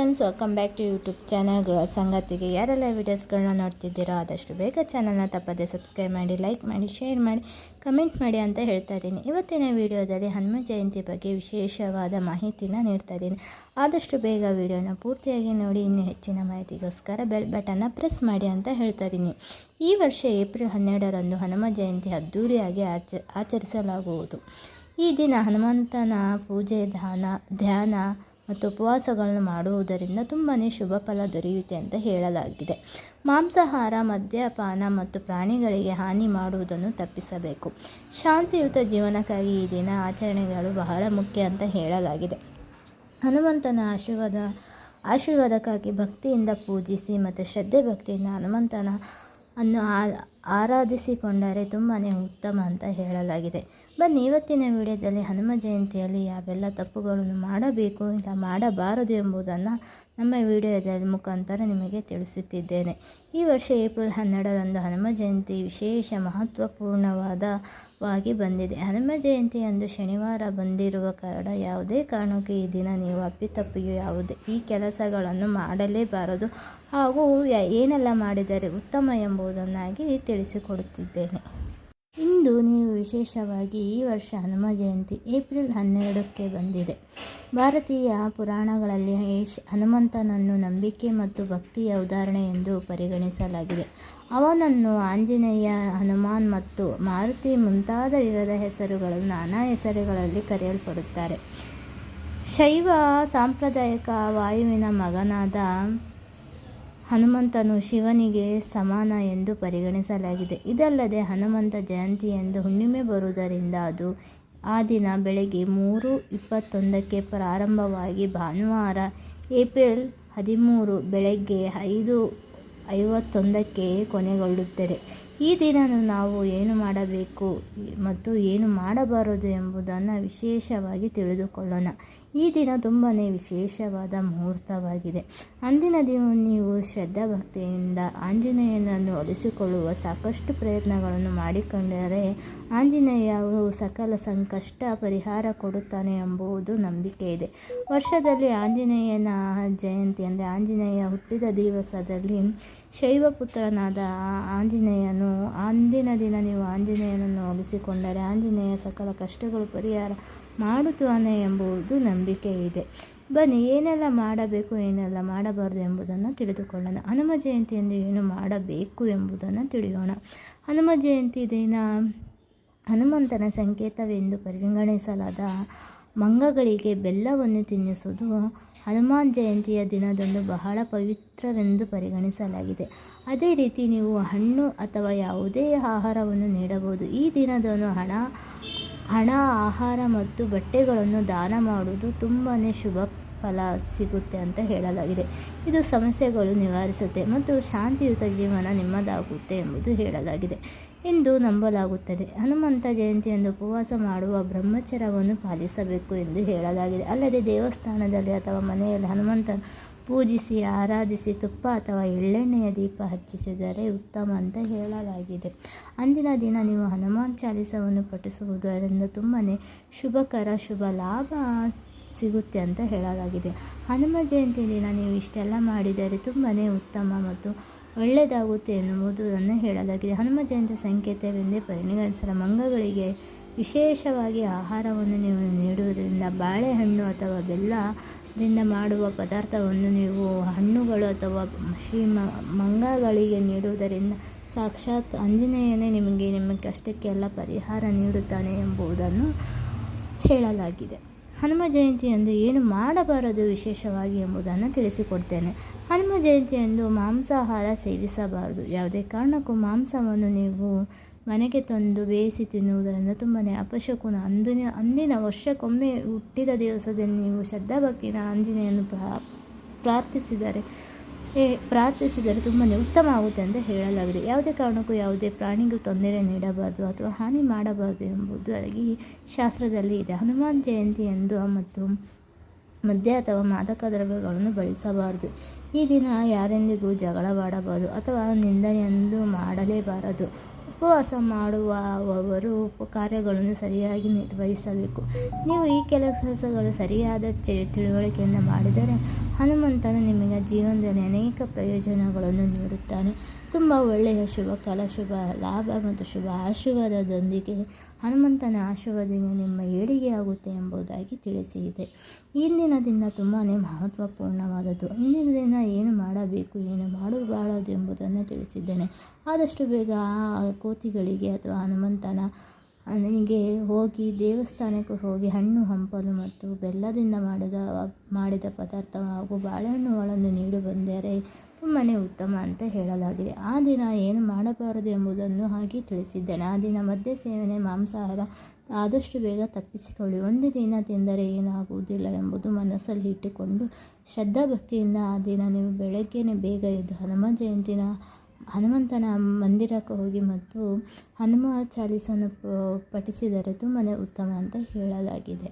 Friends welcome back to YouTube ಚಾನಲ್ಗಳ ಸಂಗತಿಗೆ ಯಾರೆಲ್ಲ ವೀಡಿಯೋಸ್ಗಳನ್ನ ನೋಡ್ತಿದ್ದೀರೋ ಆದಷ್ಟು ಬೇಗ ಚಾನಲ್ನ ತಪ್ಪದೆ ಸಬ್ಸ್ಕ್ರೈಬ್ ಮಾಡಿ ಲೈಕ್ ಮಾಡಿ ಶೇರ್ ಮಾಡಿ ಕಮೆಂಟ್ ಮಾಡಿ ಅಂತ ಹೇಳ್ತಾ ಇದ್ದೀನಿ. ಇವತ್ತಿನ ವಿಡಿಯೋದಲ್ಲಿ ಹನುಮ ಜಯಂತಿ ಬಗ್ಗೆ ವಿಶೇಷವಾದ ಮಾಹಿತಿನ ನೀಡ್ತಾ ಇದ್ದೀನಿ. ಆದಷ್ಟು ಬೇಗ ವಿಡಿಯೋನ ಪೂರ್ತಿಯಾಗಿ ನೋಡಿ, ಇನ್ನೂ ಹೆಚ್ಚಿನ ಮಾಹಿತಿಗೋಸ್ಕರ ಬೆಲ್ ಬಟನ್ನ ಪ್ರೆಸ್ ಮಾಡಿ ಅಂತ ಹೇಳ್ತಾ ಇದ್ದೀನಿ. ಈ ವರ್ಷ ಏಪ್ರಿಲ್ ಹನ್ನೆರಡರಂದು ಹನುಮ ಜಯಂತಿ ಅದ್ಧೂರಿಯಾಗಿ ಆಚ, ಆಚರಿಸಲಾಗುವುದು. ಈ ದಿನ ಹನುಮಂತನ ಪೂಜೆ ಧಾನ ಧ್ಯಾನ ಮತ್ತು ಉಪವಾಸಗಳನ್ನು ಮಾಡುವುದರಿಂದ ತುಂಬಾ ಶುಭ ಫಲ ದೊರೆಯುತ್ತೆ ಅಂತ ಹೇಳಲಾಗಿದೆ. ಮಾಂಸಾಹಾರ, ಮದ್ಯಪಾನ ಮತ್ತು ಪ್ರಾಣಿಗಳಿಗೆ ಹಾನಿ ಮಾಡುವುದನ್ನು ತಪ್ಪಿಸಬೇಕು. ಶಾಂತಿಯುತ ಜೀವನಕ್ಕಾಗಿ ಈ ದಿನ ಆಚರಣೆಗಳು ಬಹಳ ಮುಖ್ಯ ಅಂತ ಹೇಳಲಾಗಿದೆ. ಹನುಮಂತನ ಆಶೀರ್ವಾದ, ಆಶೀರ್ವಾದಕ್ಕಾಗಿ ಭಕ್ತಿಯಿಂದ ಪೂಜಿಸಿ ಮತ್ತು ಶ್ರದ್ಧೆ ಭಕ್ತಿಯಿಂದ ಹನುಮಂತನ ಅನ್ನು ಆರಾಧಿಸಿಕೊಂಡರೆ ತುಂಬಾ ಉತ್ತಮ ಅಂತ ಹೇಳಲಾಗಿದೆ. ಬನ್ನಿ, ಇವತ್ತಿನ ವಿಡಿಯೋದಲ್ಲಿ ಹನುಮ ಜಯಂತಿಯಲ್ಲಿ ಯಾವೆಲ್ಲ ತಪ್ಪುಗಳನ್ನು ಮಾಡಬೇಕು ಇಲ್ಲ ಮಾಡಬಾರದು ಎಂಬುದನ್ನು ನಮ್ಮ ವಿಡಿಯೋದ ಮುಖಾಂತರ ನಿಮಗೆ ತಿಳಿಸುತ್ತಿದ್ದೇನೆ. ಈ ವರ್ಷ ಏಪ್ರಿಲ್ ಹನ್ನೆರಡರಂದು ಹನುಮ ಜಯಂತಿ ವಿಶೇಷ ಮಹತ್ವಪೂರ್ಣವಾದವಾಗಿ ಬಂದಿದೆ. ಹನುಮ ಜಯಂತಿಯಂದು ಶನಿವಾರ ಬಂದಿರುವ ಕಾರಣ ಯಾವುದೇ ಕಾರಣಕ್ಕೂ ಈ ದಿನ ನೀವು ಅಪ್ಪಿತಪ್ಪಿಯು ಯಾವುದೇ ಈ ಕೆಲಸಗಳನ್ನು ಮಾಡಲೇಬಾರದು ಹಾಗೂ ಏನೆಲ್ಲ ಮಾಡಿದರೆ ಉತ್ತಮ ಎಂಬುದನ್ನಾಗಿ ತಿಳಿಸಿಕೊಡುತ್ತಿದ್ದೇನೆ. ಇಂದು ನೀವು ವಿಶೇಷವಾಗಿ ಈ ವರ್ಷ ಹನುಮ ಜಯಂತಿ, ಏಪ್ರಿಲ್ ಹನ್ನೆರಡಕ್ಕೆ ಬಂದಿದೆ. ಭಾರತೀಯ ಪುರಾಣಗಳಲ್ಲಿ ಹನುಮಂತನನ್ನು ನಂಬಿಕೆ ಮತ್ತು ಭಕ್ತಿಯ ಉದಾಹರಣೆ ಎಂದು ಪರಿಗಣಿಸಲಾಗಿದೆ. ಅವನನ್ನು ಆಂಜನೇಯ, ಹನುಮಾನ್ ಮತ್ತು ಮಾರುತಿ ಮುಂತಾದ ವಿವಿಧ ಹೆಸರುಗಳು ನಾನಾ ಹೆಸರುಗಳಲ್ಲಿ ಕರೆಯಲ್ಪಡುತ್ತಾರೆ. ಶೈವ ಸಾಂಪ್ರದಾಯಿಕ ವಾಯುವಿನ ಮಗನಾದ ಹನುಮಂತನು ಶಿವನಿಗೆ ಸಮಾನ ಎಂದು ಪರಿಗಣಿಸಲಾಗಿದೆ. ಇದಲ್ಲದೆ ಹನುಮಂತ ಜಯಂತಿ ಎಂದು ಹುಣ್ಣಿಮೆ ಬರುವುದರಿಂದ ಅದು ಆ ದಿನ ಬೆಳಗ್ಗೆ ಮೂರು ಇಪ್ಪತ್ತೊಂದಕ್ಕೆ ಪ್ರಾರಂಭವಾಗಿ ಭಾನುವಾರ ಏಪ್ರಿಲ್ ಹದಿಮೂರು ಬೆಳಗ್ಗೆ ಐದು ಐವತ್ತೊಂದಕ್ಕೆ ಕೊನೆಗೊಳ್ಳುತ್ತದೆ. ಈ ದಿನ ನಾವು ಏನು ಮಾಡಬೇಕು ಮತ್ತು ಏನು ಮಾಡಬಾರದು ಎಂಬುದನ್ನು ವಿಶೇಷವಾಗಿ ತಿಳಿದುಕೊಳ್ಳೋಣ. ಈ ದಿನ ತುಂಬಾ ವಿಶೇಷವಾದ ಮುಹೂರ್ತವಾಗಿದೆ. ಅಂದಿನ ದಿನ ನೀವು ಶ್ರದ್ಧಾ ಭಕ್ತಿಯಿಂದ ಆಂಜನೇಯನನ್ನು ಒಲಿಸಿಕೊಳ್ಳುವ ಸಾಕಷ್ಟು ಪ್ರಯತ್ನಗಳನ್ನು ಮಾಡಿಕೊಂಡರೆ ಆಂಜನೇಯವು ಸಕಲ ಸಂಕಷ್ಟ ಪರಿಹಾರ ಕೊಡುತ್ತಾನೆ ಎಂಬುದು ನಂಬಿಕೆ ಇದೆ. ವರ್ಷದಲ್ಲಿ ಆಂಜನೇಯನ ಜಯಂತಿ ಅಂದರೆ ಆಂಜನೇಯ ಹುಟ್ಟಿದ ದಿವಸದಲ್ಲಿ ಶೈವಪುತ್ರನಾದ ಆಂಜನೇಯನು ಅಂದಿನ ದಿನ ನೀವು ಆಂಜನೇಯನನ್ನು ಒಲಿಸಿಕೊಂಡರೆ ಆಂಜನೇಯ ಸಕಲ ಕಷ್ಟಗಳು ಪರಿಹಾರ ಮಾಡುತ್ತಾನೆ ಎಂಬುದು ನಂಬಿಕೆ ಇದೆ. ಬನ್ನಿ, ಏನೆಲ್ಲ ಮಾಡಬೇಕು, ಏನೆಲ್ಲ ಮಾಡಬಾರದು ಎಂಬುದನ್ನು ತಿಳಿದುಕೊಳ್ಳೋಣ. ಹನುಮ ಜಯಂತಿಯಂದು ಏನು, ಮಾಡಬೇಕು ಎಂಬುದನ್ನು ತಿಳಿಯೋಣ. ಹನುಮ ಜಯಂತಿ ದಿನ ಹನುಮಂತನ ಸಂಕೇತವೆಂದು ಪರಿಗಣಿಸಲಾದ ಮಂಗಗಳಿಗೆ ಬೆಲ್ಲವನ್ನು ತಿನ್ನಿಸುವುದು ಹನುಮಾನ್ ಜಯಂತಿಯ ದಿನದಂದು ಬಹಳ ಪವಿತ್ರವೆಂದು ಪರಿಗಣಿಸಲಾಗಿದೆ. ಅದೇ ರೀತಿ ನೀವು ಹಣ್ಣು ಅಥವಾ ಯಾವುದೇ ಆಹಾರವನ್ನು ನೀಡಬಹುದು. ಈ ದಿನದಂದು ಹಣ ಹಣ, ಆಹಾರ ಮತ್ತು ಬಟ್ಟೆಗಳನ್ನು ದಾನ ಮಾಡುವುದು ತುಂಬಾ ಶುಭ ಫಲ ಸಿಗುತ್ತೆ ಅಂತ ಹೇಳಲಾಗಿದೆ. ಇದು ಸಮಸ್ಯೆಗಳು ನಿವಾರಿಸುತ್ತೆ ಮತ್ತು ಶಾಂತಿಯುತ ಜೀವನ ನಿಮ್ಮದಾಗುತ್ತೆ ಎಂಬುದು ಹೇಳಲಾಗಿದೆ. ಎಂದು ನಂಬಲಾಗುತ್ತದೆ. ಹನುಮಂತ ಜಯಂತಿಯಂದು ಉಪವಾಸ ಮಾಡುವ ಬ್ರಹ್ಮಚರವನ್ನು ಪಾಲಿಸಬೇಕು ಎಂದು ಹೇಳಲಾಗಿದೆ. ಅಲ್ಲದೆ ದೇವಸ್ಥಾನದಲ್ಲಿ ಅಥವಾ ಮನೆಯಲ್ಲಿ ಹನುಮಂತ ಪೂಜಿಸಿ, ಆರಾಧಿಸಿ, ತುಪ್ಪ ಅಥವಾ ಎಳ್ಳೆಣ್ಣೆಯ ದೀಪ ಹಚ್ಚಿಸಿದರೆ ಉತ್ತಮ ಅಂತ ಹೇಳಲಾಗಿದೆ. ಅಂದಿನ ದಿನ ನೀವು ಹನುಮಾನ್ ಚಾಲಿಸವನ್ನು ಪಠಿಸುವುದರಿಂದ ತುಂಬಾ ಶುಭಕರ, ಶುಭ ಲಾಭ ಸಿಗುತ್ತೆ ಅಂತ ಹೇಳಲಾಗಿದೆ. ಹನುಮ ಜಯಂತಿ ದಿನ ನೀವು ಇಷ್ಟೆಲ್ಲ ಮಾಡಿದರೆ ತುಂಬನೇ ಉತ್ತಮ ಮತ್ತು ಒಳ್ಳೆಯದಾಗುತ್ತೆ ಎನ್ನುವುದನ್ನು ಹೇಳಲಾಗಿದೆ. ಹನುಮ ಜಯಂತಿ ಸಂಕೇತವೆಂದೇ ಪರಿಗಣಿಸಲು ಮಂಗಗಳಿಗೆ ವಿಶೇಷವಾಗಿ ಆಹಾರವನ್ನು ನೀವು ನೀಡುವುದರಿಂದ ಬಾಳೆಹಣ್ಣು ಅಥವಾ ಬೆಲ್ಲದಿಂದ ಮಾಡುವ ಪದಾರ್ಥವನ್ನು ನೀವು ಹಣ್ಣುಗಳು ಅಥವಾ ಶ್ರೀ ಮಂಗಗಳಿಗೆ ನೀಡುವುದರಿಂದ ಸಾಕ್ಷಾತ್ ಆಂಜನೇಯನೇ ನಿಮಗೆ ನಿಮ್ಮ ಕಷ್ಟಕ್ಕೆಲ್ಲ ಪರಿಹಾರ ನೀಡುತ್ತಾನೆ ಎಂಬುದನ್ನು ಹೇಳಲಾಗಿದೆ. ಹನುಮ ಜಯಂತಿಯಂದು ಏನು ಮಾಡಬಾರದು ವಿಶೇಷವಾಗಿ ಎಂಬುದನ್ನು ತಿಳಿಸಿಕೊಡ್ತೇನೆ. ಹನುಮ ಜಯಂತಿಯಂದು ಮಾಂಸಾಹಾರ ಸೇವಿಸಬಾರದು. ಯಾವುದೇ ಕಾರಣಕ್ಕೂ ಮಾಂಸವನ್ನು ನೀವು ಮನೆಗೆ ತಂದು ಬೇಯಿಸಿ ತಿನ್ನುವುದರಿಂದ ತುಂಬಾ ಅಪಶಕುನ ಅಂದಿನ ಅಂದಿನ ವರ್ಷಕ್ಕೊಮ್ಮೆ ಹುಟ್ಟಿದ ದಿವಸದಲ್ಲಿ ನೀವು ಶ್ರದ್ಧಾಭಕ್ತಿನ ಆಂಜನೇಯನ್ನು ಪ್ರಾರ್ಥಿಸಿದರೆ ಪ್ರಾರ್ಥಿಸಿದರೆ ತುಂಬಾ ಉತ್ತಮ ಆಗುತ್ತೆ ಅಂತ ಹೇಳಲಾಗಿದೆ. ಯಾವುದೇ ಕಾರಣಕ್ಕೂ ಯಾವುದೇ ಪ್ರಾಣಿಗೂ ತೊಂದರೆ ನೀಡಬಾರದು ಅಥವಾ ಹಾನಿ ಮಾಡಬಾರದು ಎಂಬುದಾಗಿ ಶಾಸ್ತ್ರದಲ್ಲಿ ಇದೆ. ಹನುಮಾನ್ ಜಯಂತಿಯಂದು ಮತ್ತು ಮದ್ಯ ಅಥವಾ ಮಾದಕ ದ್ರವ್ಯಗಳನ್ನು ಬಳಸಬಾರದು. ಈ ದಿನ ಯಾರೆಂದಿಗೂ ಜಗಳವಾಡಬಾರದು ಅಥವಾ ನಿಂದನೆಯಂದು ಮಾಡಲೇಬಾರದು. ಉಪವಾಸ ಮಾಡುವವರು ಕಾರ್ಯಗಳನ್ನು ಸರಿಯಾಗಿ ನಿರ್ವಹಿಸಬೇಕು. ನೀವು ಈ ಕೆಲಸಗಳು ಸರಿಯಾದ ತಿಳುವಳಿಕೆಯಿಂದ ಮಾಡಿದರೆ ಹನುಮಂತನು ನಿಮಗೆ ಜೀವನದಲ್ಲಿ ಅನೇಕ ಪ್ರಯೋಜನಗಳನ್ನು ನೀಡುತ್ತಾನೆ. ತುಂಬ ಒಳ್ಳೆಯ ಶುಭ ಕಾಲ ಶುಭ ಲಾಭ ಮತ್ತು ಶುಭ ಆಶೀರ್ವಾದದೊಂದಿಗೆ ಹನುಮಂತನ ಆಶೀರ್ವಾದದಿಂದ ನಿಮ್ಮ ಏಳಿಗೆ ಆಗುತ್ತೆ ಎಂಬುದಾಗಿ ತಿಳಿಸಿದೆ. ಇಂದಿನ ದಿನ ತುಂಬಾ ಮಹತ್ವಪೂರ್ಣವಾದದ್ದು. ಇಂದಿನ ದಿನ ಏನು ಮಾಡಬೇಕು, ಏನು ಮಾಡಬಾರದು ಎಂಬುದನ್ನು ತಿಳಿಸಿದ್ದೇನೆ. ಆದಷ್ಟು ಬೇಗ ಆ ಕೋತಿಗಳಿಗೆ ಅಥವಾ ಹನುಮಂತನ ನನಗೆ ಹೋಗಿ ದೇವಸ್ಥಾನಕ್ಕೆ ಹೋಗಿ ಹಣ್ಣು ಹಂಪಲು ಮತ್ತು ಬೆಲ್ಲದಿಂದ ಮಾಡಿದ ಮಾಡಿದ ಪದಾರ್ಥ ಹಾಗೂ ಬಾಳೆಹಣ್ಣುಗಳನ್ನು ನೀಡಿ ಬಂದರೆ ತುಂಬಾ ಉತ್ತಮ ಅಂತ ಹೇಳಲಾಗಿದೆ. ಆ ದಿನ ಏನು ಮಾಡಬಾರದು ಎಂಬುದನ್ನು ಹಾಗೆ ತಿಳಿಸಿದ್ದೇನೆ. ಆ ದಿನ ಮದ್ಯ ಸೇವನೆ, ಮಾಂಸಾಹಾರ ಆದಷ್ಟು ಬೇಗ ತಪ್ಪಿಸಿಕೊಳ್ಳಿ. ಒಂದು ದಿನ ತಿಂದರೆ ಏನಾಗುವುದಿಲ್ಲ ಎಂಬುದು ಮನಸ್ಸಲ್ಲಿ ಇಟ್ಟುಕೊಂಡು ಶ್ರದ್ಧಾಭಕ್ತಿಯಿಂದ ಆ ದಿನ ನೀವು ಬೆಳಗ್ಗೆನೇ ಬೇಗ ಎದ್ದು ಹನುಮ ಜಯಂತಿನ ಹನುಮಂತನ ಮಂದಿರಕ್ಕೆ ಹೋಗಿ ಮತ್ತು ಹನುಮ ಚಾಲೀಸನ್ನು ಪಠಿಸಿದರೆ ತುಂಬಾ ಉತ್ತಮ ಅಂತ ಹೇಳಲಾಗಿದೆ.